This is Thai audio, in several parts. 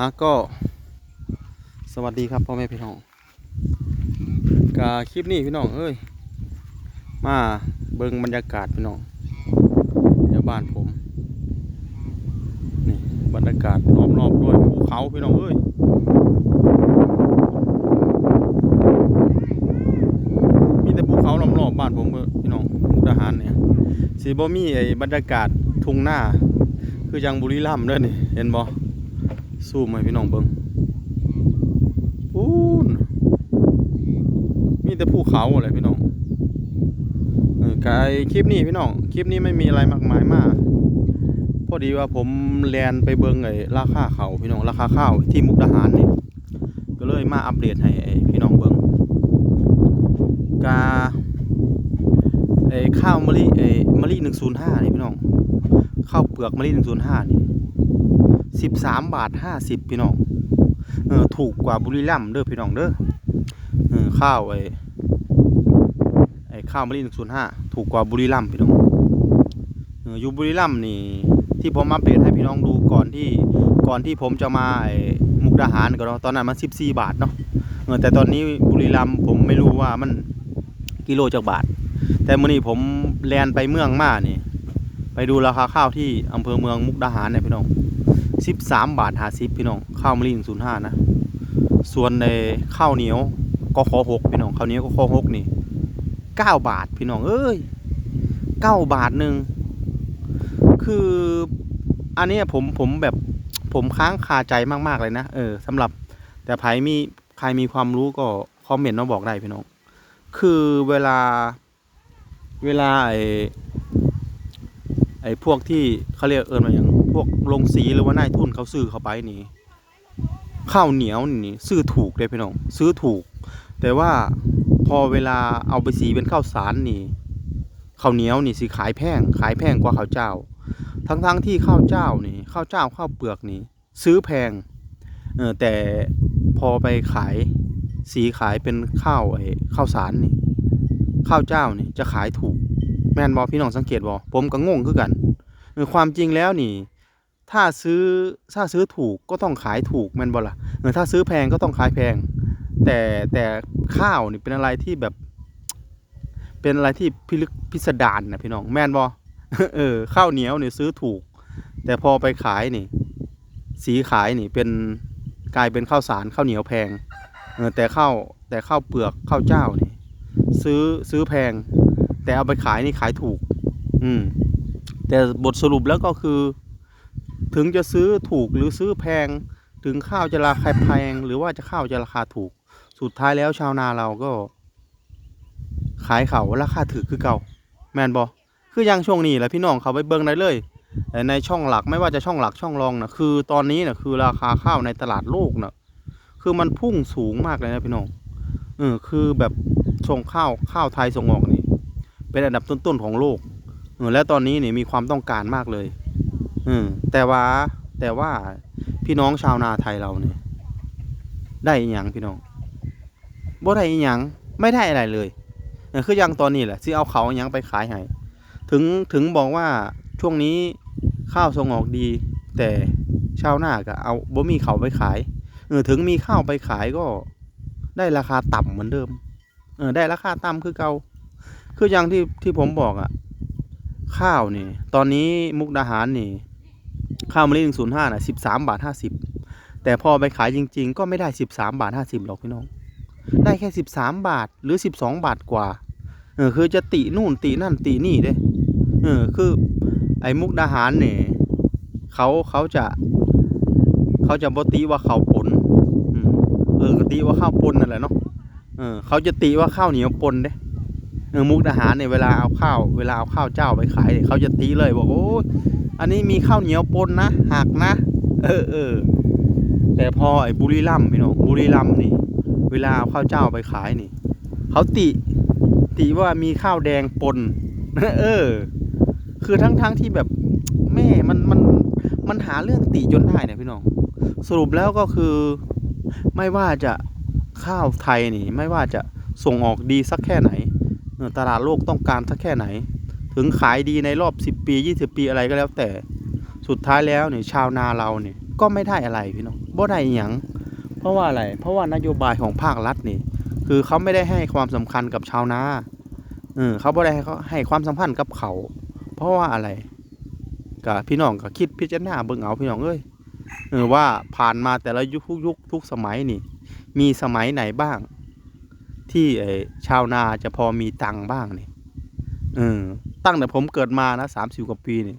อะก็สวัสดีครับพ่อแม่พี่น้องกาคลิปนี้พี่น้องเอ้ยมาเบิ่งบรรยากาศพี่น้องเดี๋ยวบ้านผมนี่บรรยากาศล้อมรอบด้วยภูเขาพี่น้องเอ้ยมีแต่ภูเขาล้อมรอบบ้านผมพี่น้องมุกดาหารเนี่ยสีบ่มีไอ้บรรยากาศทุ่งหน้าคือจังบุรีรัมย์เด้อนี่เห็นบ่ สู้ไหมพี่น้องเบิ่งปูนมีแต่ภูเขาอะไรพี่น้องเออกายคลิปนี้พี่น้อง คลิปนี้ไม่มีอะไรมากมายมาก พอดีว่าผมแลนไปเบิ่งไอ้ราคาเขาพี่น้องราคาข้าวที่มุกดาหารนี่ก็เลยมาอัปเดตให้พี่น้องเบิ่งกาไอ้ข้าวมะลิไอ้มะลิหนึ่งศูนย์ห้านี่พี่น้อง ข้าวเปลือกมะลิหนึ่งศูนย์ห้านี่สิบสามบาทห้าสิบพี่น้องเออถูกกว่าบุรีรัมย์เด้อพี่น้องเด้อเออข้าวไอ้ไอ้ข้าวมะลิหนึ่งศูนย์ห้าถูกกว่าบุรีรัมย์พี่น้องเอออยู่บุรีรัมย์นี่ ที่ผมอัปเดตให้พี่น้องดูก่อนที่ก่อนที่ผมจะมาไอ้มุกดาหารก็เนาะตอนนั้นมันสิบสี่บาทเนาะเออแต่ตอนนี้บุรีรัมย์ผมไม่รู้ว่ามันกิโลจากบาท แต่มื่อนี้ผมแลนไปเมืองมานี่ ไปดูราคาข้าวที่อำเภอเมืองมุกดาหารเนี่ยพี่น้องสิบสามบาทหาสิบพี่น้องข้าวมะลิหนึ่งศูนย์ห้านะ ส่วนในข้าวเหนียวก็ขอหกพี่น้องข้าวเหนียวก็ขอหกนี่เก้าบาทพี่น้องเอ้ยเก้าบาทหนึ่งคืออันนี้ผมผมแบบผมค้างคาใจมากๆเลยนะเออสำหรับแต่ใครมีใครมีความรู้ก็คอมเมนต์มาบอกได้พี่น้อง คือเวลาเวลาไอ ไอ้พวกที่เขาเรียกเอิญมาอย่างพวกลงสีหรือว่านายทุนเขาซื้อเข้าไปนี่ข้าวเหนียวนี่ซื้อถูกเลยพี่น้องซื้อถูก แต่ว่าพอเวลาเอาไปสีเป็นข้าวสารนี่ข้าวเหนียวนี่สิขายแพงขายแพงกว่าข้าวเจ้า ทั้งทั้งๆที่ข้าวเจ้านี่ข้าวเจ้าข้าวเปลือกนี่ซื้อแพงเออแต่พอไปขายสีขายเป็นข้าวไอ้ข้าวสารนี่ข้าวเจ้านี่จะขายถูก แม่นบอพี่น้องสังเกตบอผมก็งงคือกันเออความจริงแล้วนี่ ถ้าซื้อถ้าซื้อถูกก็ต้องขายถูกแม่นบอล่ะเออถ้าซื้อแพงก็ต้องขายแพง แต่แต่ข้าวนี่เป็นอะไรที่แบบ เป็นอะไรที่พิลึกพิสดารนะพี่น้องแม่นบอเออข้าวเหนียวนี่ซื้อถูก แต่พอไปขายนี่ สีขายนี่เป็นกลายเป็นข้าวสารข้าวเหนียวแพงเออแต่ข้าวแต่ข้าวเปลือกข้าวเจ้านี่ซื้อซื้อแพง แต่เอาไปขายนี่ขายถูก อืม แต่บทสรุปแล้วก็คือ ถึงจะซื้อถูกหรือซื้อแพง ถึงข้าวจะราคาแพง หรือว่าจะข้าวจะราคาถูก สุดท้ายแล้วชาวนาเราก็ ขายเขาราคาถือคือเก่า แมนบอคืออยังช่วงนี้แหละพี่น้องเขาไปเบิ่งได้เลยแต่ในช่องหลักไม่ว่าจะช่องหลักช่องรองนะคือตอนนี้นะคือราคาข้าวในตลาดโลกนะคือมันพุ่งสูงมากเลยนะพี่น้องเออคือแบบส่งข้าวข้าวไทยส่งออกนี่ เป็นอันดับต้นๆของโลกเออและตอนนี้เนี่ยมีความต้องการมากเลยเออแต่ว่าแต่ว่าพี่น้องชาวนาไทยเราเนี่ย ได้อหยังพี่น้องบ่ได้อหยังไม่ได้อะไรเลยคืออยังตอนนี้แหละที่เอาเขาอหยังไปขายให้ถึงถึงบอกว่าช่วงนี้ข้าวส่งออกดี แต่ชาวนาก็เอาบ่มีเขาไปขายเออถึงมีข้าวไปขายก็ได้ราคาต่ำเหมือนเดิม เออได้ราคาต่ำคือเก่า คืออย่างที่ที่ผมบอกอะข้าวนี่ ตอนนี้มุกดาหารนี่ ข้าวมะลิหนึ่งศูนย์ห้าน่ะสิบสามบาทห้าสิบแต่พอไปขายจริง ๆ ก็ไม่ได้สิบสามบาทห้าสิบหรอกพี่น้อง ได้แค่สิบสามบาทหรือสิบสองบาทกว่า เออ คือจะตินู่นตินั่นตินี่เด้ เออ คือ ไอ้มุกดาหารเนี่ยเขาเขาจะ เขาจะบติว่าข้าวปนเออติว่าข้าวปนนั่นแหละเนาะ เออ เขาจะติว่าข้าวเหนียวปนเด้ มุกดาหารเนี่ยเวลาเอาข้าวเวลาเอาข้าวเจ้าไปขายเนี่ยเขาจะตีเลยบอกโอ้อันนี้มีข้าวเหนียวปนนะหักนะ เออเออแต่พอไอ้บุรีรัมย์พี่น้องบุรีรัมย์นี่ เวลาเอาข้าวเจ้าไปขายนี่เขาติติว่ามีข้าวแดงปนเออ คือทั้งทั้งที่แบบแม่มันมันมันหาเรื่องติจนได้เนี่ยพี่น้องสรุปแล้วก็คือไม่ว่าจะข้าวไทยนี่ ไม่ว่าจะส่งออกดีสักแค่ไหน ตลาดโลกต้องการสักแค่ไหน ถึงขายดีในรอบ 10 ปี 20 ปีอะไรก็แล้วแต่ สุดท้ายแล้วเนี่ยชาวนาเราเนี่ยก็ไม่ได้อะไรพี่น้องบ่ได้อิหยังเพราะว่าอะไร เพราะว่านโยบายของภาครัฐนี่ คือเขาไม่ได้ให้ความสำคัญกับชาวนาเออเขาบ่ได้ให้เขาให้ความสำคัญกับเขา เพราะว่าอะไรก็พี่น้องก็คิดพิจารณาเบิ่งเอาพี่น้องเอ้ยเออว่าผ่านมาแต่ละยุคทุกยุคทุกสมัยนี่ มีสมัยไหนบ้าง ที่เอชาวนาจะพอมีตังค์บ้างนี่เออตั้งแต่ผมเกิดมานะสามสิบกว่าปีนี่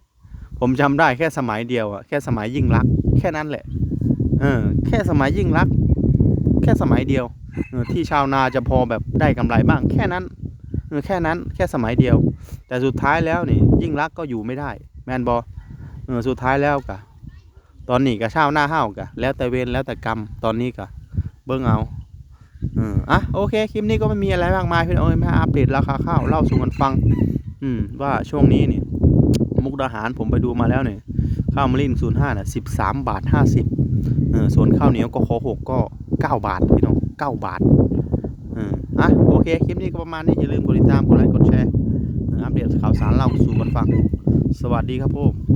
ผมจำได้แค่สมัยเดียวอะแค่สมัยยิ่งรัก แค่นั้นแหละ เออ แค่สมัยยิ่งรัก แค่สมัยเดียวออที่ชาวนาจะพอแบบได้กำไรบ้าง แค่นั้นเออแค่นั้นแค่สมัยเดียว แต่สุดท้ายแล้วนี่ ยิ่งรักก็อยู่ไม่ได้ แมนบอเออสุดท้ายแล้วกะ ตอนนี้ก็ชาวนาห้าวกะ แล้วแต่เวรแล้วแต่กรรมตอนนี้กะ เบิ่งเอา ออะโอเคคลิปนี้ก็ไม่มีอะไรมากมายพี่น้องเอ้ยมาอัปเดตราคาข้าวเล่าสู่กันฟัง อืม ว่าช่วงนี้เนี่ยมุกดาหารผมไปดูมาแล้วเนี่ยข้าวมะลินศูนย์ห้าน่ะสิบสามบาทห้าสิบเออส่วนข้าวเหนียวก็ขอหกก็เก้าบาทพี่น้องเก้าบาทเอออะโอเคคลิปนี้ก็ประมาณนี้อย่าลืมกดติดตามกดไลค์กดแชร์อออัปเดตข่าวสารเล่าสู่กันฟัง สวัสดีครับผม